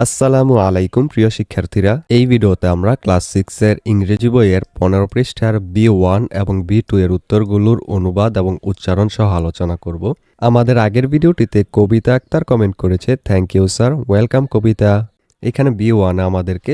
আসসালামু আলাইকুম, প্রিয় শিক্ষার্থীরা। এই ভিডিওতে আমরা ক্লাস সিক্সের ইংরেজি বইয়ের পনেরো পৃষ্ঠার বি ওয়ান এবং বি টু এর উত্তরগুলোর অনুবাদ এবং উচ্চারণ সহ আলোচনা করব। আমাদের আগের ভিডিওটিতে কবিতা আক্তার কমেন্ট করেছে thank you sir welcome Kabita. এখানে বি ওয়ানে আমাদেরকে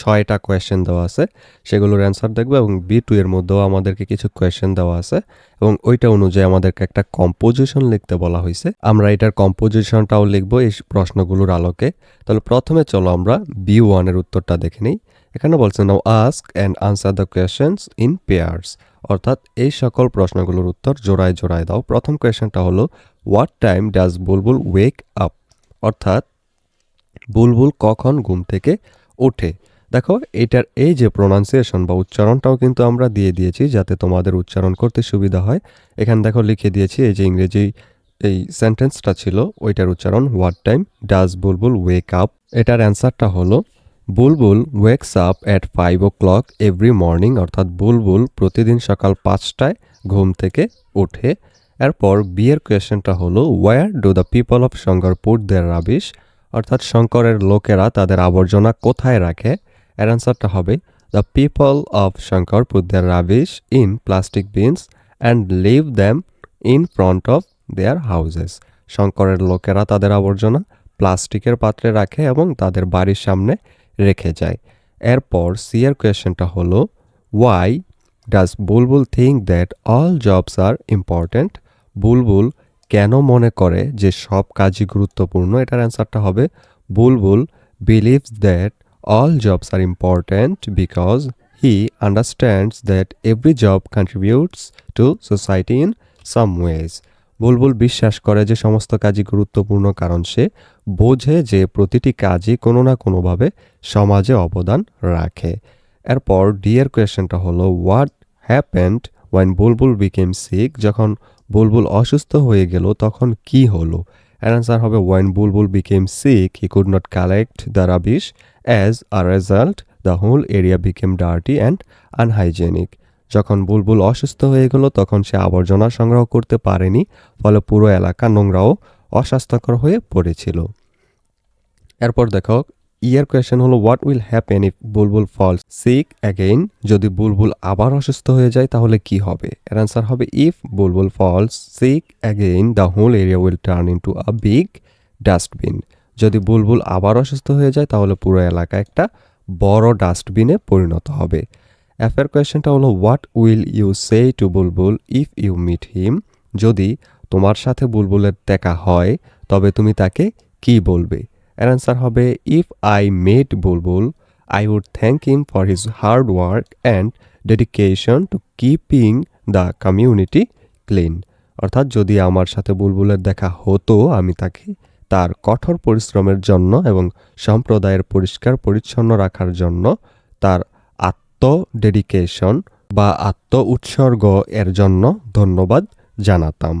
ছয়টা কোয়েশ্চেন দেওয়া আছে। সেগুলোর অ্যান্সার দেখব এবং বি টু এর মধ্যেও আমাদেরকে কিছু কোয়েশ্চেন দেওয়া আছে এবং ওইটা অনুযায়ী আমাদেরকে একটা কম্পোজিশন লিখতে বলা হয়েছে। আমরা এটার কম্পোজিশনটাও লিখব এই প্রশ্নগুলোর আলোকে। তাহলে প্রথমে চলো আমরা বি ওয়ানের উত্তরটা দেখে নিই। এখানে বলছে now ask and answer the questions in pairs অর্থাৎ এই সকল প্রশ্নগুলোর উত্তর জোড়ায় জোড়ায় দাও। প্রথম কোয়েশ্চেনটা হলো what time does Bulbul wake up অর্থাৎ বুলবুল কখন ঘুম থেকে ওঠে? দেখো, এটার এই যে প্রোনাউন্সিয়েশন বা উচ্চারণটাও কিন্তু আমরা দিয়ে দিয়েছি যাতে তোমাদের উচ্চারণ করতে সুবিধা হয়। এখানে দেখো লিখে দিয়েছি, এই যে ইংরেজি এই সেন্টেন্সটা ছিল, ওইটার উচ্চারণ what time does Bulbul wake up এটার অ্যান্সারটা হলো Bulbul wakes up at five o'clock every morning অর্থাৎ বুলবুল প্রতিদিন সকাল পাঁচটায় ঘুম থেকে ওঠে। এরপর বিয়ের কোয়েশ্চেনটা হলো where do the people of Shankar put their rubbish অর্থাৎ শঙ্করের লোকেরা তাদের আবর্জনা কোথায় রাখে? এর অ্যান্সারটা হবে the people of Shankar put their rubbish in plastic bins and leave them in front of their houses শঙ্করের লোকেরা তাদের আবর্জনা প্লাস্টিকের পাত্রে রাখে এবং তাদের বাড়ির সামনে রেখে যায়। এরপর সিয়ার কোয়েশ্চেনটা হলো why does Bulbul think that all jobs are important Bulbul কেন মনে করে যে সব কাজই গুরুত্বপূর্ণ? এটার অ্যান্সারটা হবে Bulbul believes that all jobs are important because he understands that every job contributes to society in some ways Bulbul বিশ্বাস করে যে সমস্ত কাজই গুরুত্বপূর্ণ কারণ সে বোঝে যে প্রতিটি কাজই কোনো না কোনোভাবে সমাজে অবদান রাখে। এরপর ডি এর কোয়েশ্চেনটা হলো what happened when Bulbul became sick যখন বুলবুল অসুস্থ হয়ে গেল, তখন কি হলো? এর অ্যান্সার হবে when Bulbul became sick he could not collect the rubbish as a result the whole area became dirty and unhygienic যখন বুলবুল অসুস্থ হয়ে গেল, তখন সে আবর্জনা সংগ্রহ করতে পারেনি, ফলে পুরো এলাকা নোংরাও, অস্বাস্থ্যকর হয়ে পড়েছিল। এরপর দেখো ইয়ার কোয়েশ্চেন হলো what will happen if Bulbul falls sick again যদি বুলবুল আবার অসুস্থ হয়ে যায়, তাহলে কি হবে? এর অ্যান্সার হবে if Bulbul falls sick again the whole area will turn into a big dustbin যদি বুলবুল আবার অসুস্থ হয়ে যায়, তাহলে পুরো এলাকা একটা বড় ডাস্টবিনে পরিণত হবে। এফের কোয়েশ্চেনটা হলো what will you say to Bulbul if you meet him যদি তোমার সাথে বুলবুলের দেখা হয়, তবে তুমি তাকে কি বলবে? এর অ্যান্সার হবে if I met Bulbul I would thank him for his hard work and dedication to keeping the community clean অর্থাৎ যদি আমার সাথে বুলবুলের দেখা হতো আমি তাকে তার কঠোর পরিশ্রমের জন্য এবং সম্প্রদায়ের পরিষ্কার পরিচ্ছন্ন রাখার জন্য তার আত্ম ডেডিকেশন বা আত্ম উৎসর্গ এর জন্য ধন্যবাদ জানাতাম।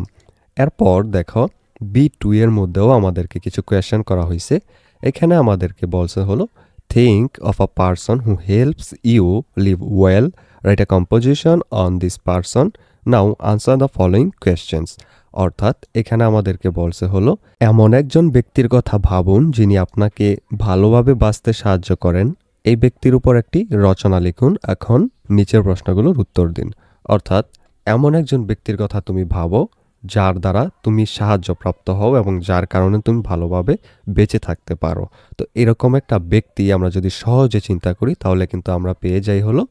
এরপর দেখো বি টু এর মধ্যেও আমাদেরকে কিছু কোয়েশ্চেন করা হয়েছে এখানে আমাদেরকে বলছে হলো think of a person who helps you live well write a composition on this person now answer the following questions অর্থাৎ এখানে আমাদেরকে বলছে হলো, এমন একজন ব্যক্তির কথা ভাবুন যিনি আপনাকে ভালোভাবে বাঁচতে সাহায্য করেন। এই ব্যক্তির উপর একটি রচনা লিখুন। এখন নিচের প্রশ্নগুলোর উত্তর দিন। অর্থাৎ, এমন একজন ব্যক্তির কথা তুমি ভাবো যার দ্বারা তুমি সাহায্যপ্রাপ্ত হও এবং যার কারণে তুমি ভালোভাবে বেঁচে থাকতে পারো। তো এরকম একটা ব্যক্তি আমরা যদি সহজে চিন্তা করি, তাহলে কিন্তু আমরা পেয়ে যাই হলো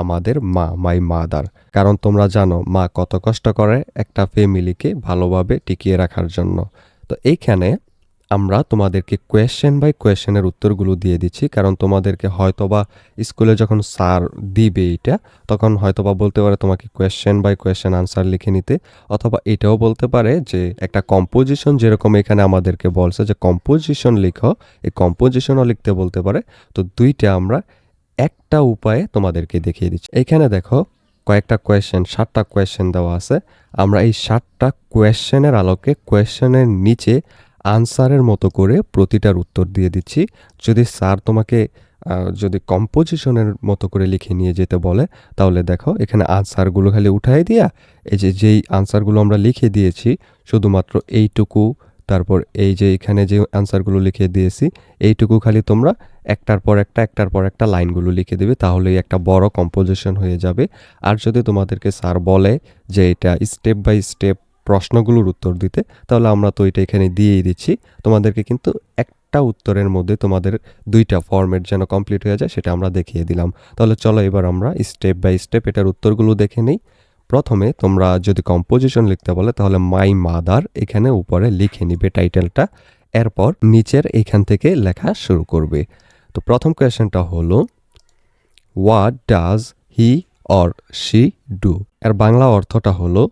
আমাদের মা মাই মাদার কারণ তোমরা জানো, মা কত কষ্ট করে একটা ফ্যামিলিকে ভালোভাবে টিকিয়ে রাখার জন্য। তো এইখানে আমরা তোমাদেরকে কোয়েশ্চেন বাই কোয়েশ্চেনের উত্তরগুলো দিয়ে দিচ্ছি, কারণ তোমাদেরকে হয়তোবা স্কুলে যখন স্যার দিবে এটা, তখন হয়তোবা বলতে পারে তোমাকে কোয়েশ্চেন বাই কোয়েশ্চেন আনসার লিখে নিতে, অথবা এটাও বলতে পারে যে একটা কম্পোজিশন যেরকম এখানে আমাদেরকে বলছে যে কম্পোজিশন লিখো, এই কম্পোজিশনও লিখতে বলতে পারে, তো দুইটা আমরা একটা উপায়ে তোমাদেরকে দেখিয়ে দিচ্ছি। এখানে দেখো কয়েকটা কোয়েশ্চেন সাতটা কোয়েশ্চেন দেওয়া আছে, আমরা এই সাতটা কোয়েশ্চেনের আলোকে কোয়েশ্চেনের নিচে আনসারের মতো করে প্রতিটার উত্তর দিয়ে দিচ্ছি। যদি স্যার তোমাকে যদি কম্পোজিশনের মতো করে লিখে নিয়ে যেতে বলে, তাহলে দেখো এখানে আনসারগুলো খালি উঠাই দিয়া, এই যে যেই আনসারগুলো আমরা লিখে দিয়েছি, শুধুমাত্র এইটুকু, তারপর এই যে এখানে যে অ্যান্সারগুলো লিখে দিয়েছি, এইটুকু খালি তোমরা একটার পর একটা, একটার পর একটা লাইনগুলো লিখে দেবে, তাহলেই একটা বড় কম্পোজিশন হয়ে যাবে। আর যদি তোমাদেরকে স্যার বলে যে এটা স্টেপ বাই স্টেপ প্রশ্নগুলোর উত্তর দিতে, তাহলে আমরা তো এটা এখানে দিয়েই দিচ্ছি। তোমাদেরকে কিন্তু একটা উত্তরের মধ্যে তোমাদের দুইটা ফর্মেট যেন কমপ্লিট হয়ে যায়, সেটা আমরা দেখিয়ে দিলাম। তাহলে চলো এবার আমরা স্টেপ বাই স্টেপ এটার উত্তরগুলো দেখে নিই। প্রথমে তোমরা যদি কম্পোজিশন লিখতে বলে, তাহলে মাই মাদার এখানে উপরে লিখে নিবে টাইটেলটা এরপর নিচের এখান থেকে লেখা শুরু করবে। তো প্রথম কোয়েশ্চেনটা হলো what does he or she do এর বাংলা অর্থটা হলো,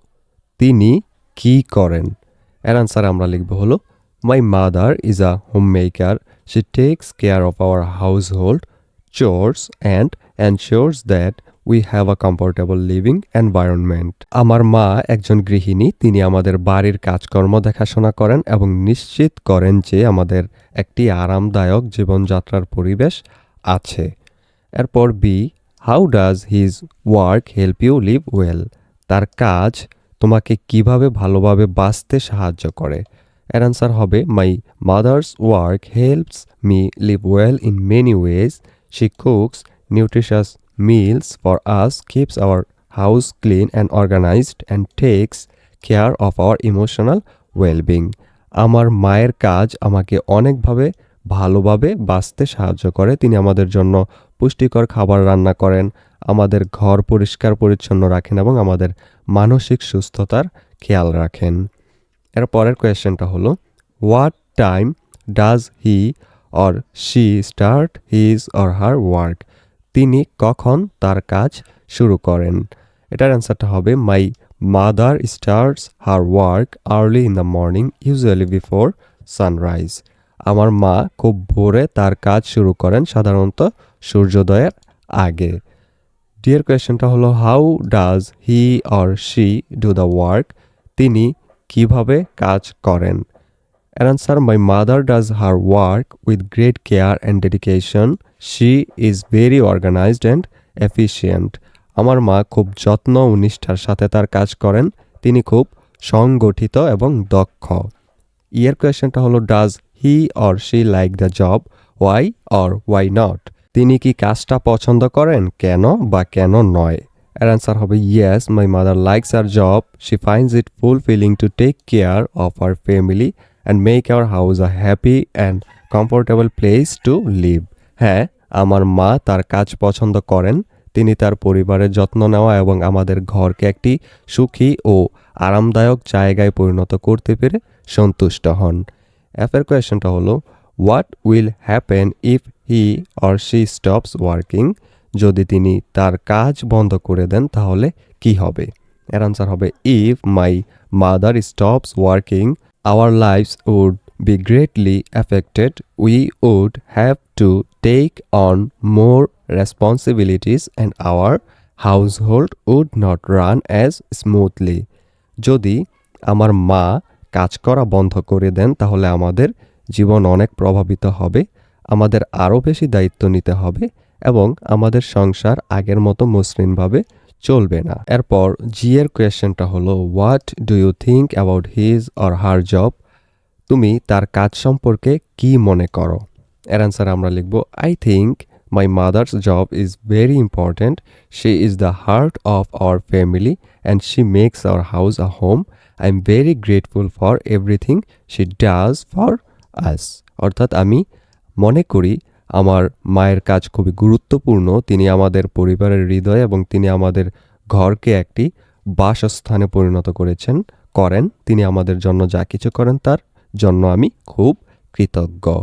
তিনি কি করেন? এর আনসার আমরা লিখব হলো my mother is a homemaker she takes care of our household chores and ensures that we have a comfortable living environment আমার মা একজন গৃহিণী, তিনি আমাদের বাড়ির কাজকর্ম দেখাশোনা করেন এবং নিশ্চিত করেন যে আমাদের একটি আরামদায়ক জীবনযাত্রার পরিবেশ আছে। এরপর B how does his work help you live well তার কাজ তোমাকে কীভাবে ভালোভাবে বাঁচতে সাহায্য করে? এর আনসার হবে my mother's work helps me live well in many ways she cooks nutritious meals for us, keeps our house clean and organised and takes care of our emotional well-being. আমার মায়ের কাজ আমাকে অনেকভাবে ভালোভাবে বাঁচতে সাহায্য করে। তিনি আমাদের জন্য পুষ্টিকর খাবার রান্না করেন। আমাদের ঘর পরিষ্কার পরিচ্ছন্ন রাখেন এবং আমাদের মানসিক সুস্থতার খেয়াল রাখেন। এর পরের কোয়েশ্চেনটা হলো what time does he or she start his or her work তিনি কখন তার কাজ শুরু করেন? এটার অ্যান্সারটা হবে my mother starts her work early in the morning usually before sunrise আমার মা খুব ভোরে তার কাজ শুরু করেন সাধারণত সূর্যোদয়ের আগে। ডিয়ার কোয়েশ্চেনটা হলো how does he or she do the work তিনি কীভাবে কাজ করেন? An answer my mother does her work with great care and dedication she is very organised and efficient. আমার মা খুব যত্ন ও নিষ্ঠার সাথে তার কাজ করেন। তিনি খুব সংগঠিত এবং দক্ষ। ইয়ের কোয়েশ্চেনটা হলো does he or she like the job why or why not তিনি কি কাজটা পছন্দ করেন? কেন বা কেন নয়? এর অ্যান্সার হবে yes my mother likes her job she finds it fulfilling to take care of her family and make our house a happy and comfortable place to live হ্যাঁ আমার মা তার কাজ পছন্দ করেন। তিনি তার পরিবারের যত্ন নেওয়া এবং আমাদের ঘরকে একটি সুখী ও আরামদায়ক জায়গায় পরিণত করতে পেরে সন্তুষ্ট হন। এফের কোয়েশনটা হলো what will happen if he or she stops working যদি তিনি তার কাজ বন্ধ করে দেন, তাহলে কি হবে? এর আনসার হবে if my mother stops working our lives would be greatly affected we would have to take on more responsibilities and our household would not run as smoothly যদি আমার মা কাজ করা বন্ধ করে দেন, তাহলে আমাদের জীবন অনেক প্রভাবিত হবে। আমাদের আরও বেশি দায়িত্ব নিতে হবে এবং আমাদের সংসার আগের মতো মসৃণভাবে চলবে না। এরপর জি এর কোয়েশ্চেনটা হলো what do you think about his or her job তুমি তার কাজ সম্পর্কে কি মনে করো? এর অ্যান্সার আমরা লিখব I think my mother's job is very important she is the heart of our family and she makes our house a home I am very grateful for everything she does for us অর্থাৎ আমি মনে করি আমার মায়ের কাজ খুবই গুরুত্বপূর্ণ। তিনি আমাদের পরিবারের হৃদয় এবং তিনি আমাদের ঘরকে একটি বাসস্থানে পরিণত করেছেন, করেন। তিনি আমাদের জন্য যা কিছু করেন তার জন্য আমি খুব কৃতজ্ঞ।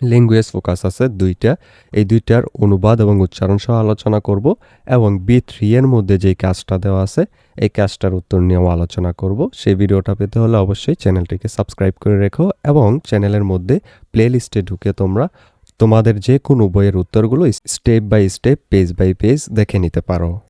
ল্যাঙ্গুয়েজ ফোকাস আছে দুইটা। এই দুইটার অনুবাদ এবং উচ্চারণ সহ আলোচনা করব এবং বি থ্রি এর মধ্যে যেই কাজটা দেওয়া আছে, এই কাজটার উত্তর নিয়েও আলোচনা করব। সেই ভিডিওটা পেতে হলে অবশ্যই চ্যানেলটিকে সাবস্ক্রাইব করে রেখো এবং চ্যানেলের মধ্যে প্লে লিস্টে ঢুকে তোমরা তোমাদের যে কোনো বইয়ের উত্তরগুলো step by step page by page দেখে নিতে পারো।